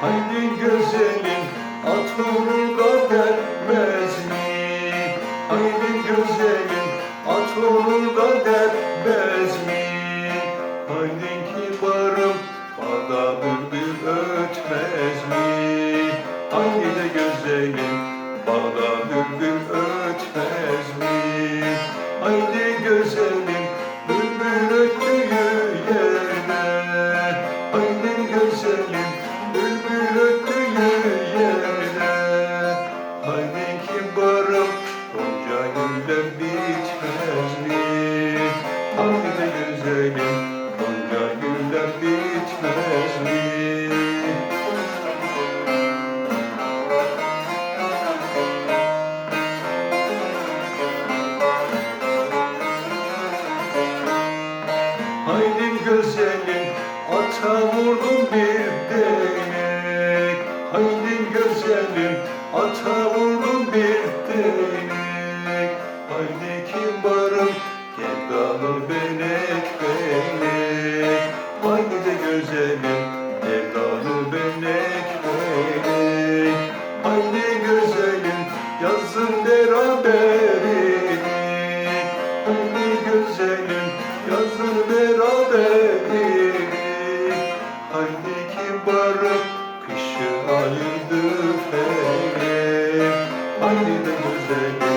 Haydi güzelim at uğruna dermez mi? Haydi güzelim at uğruna dermez mi? Haydi kibarım bana bülbül ötmez mi? Haydi de güzelim bana bülbül ötmez mi? Haydi güzelim Haydi güzelim ata vurdum bir değnek. Haydi güzelim ata vurdum bir değnek. Haydi kibarım gerdanı benek benek. Haydi güzelim gerdanı benek benek. Haydi güzelim yazın beraberlik Haydi güzelim yazın beraberliğini Haldeki barı kışı ayırdı feri Hadi de güzel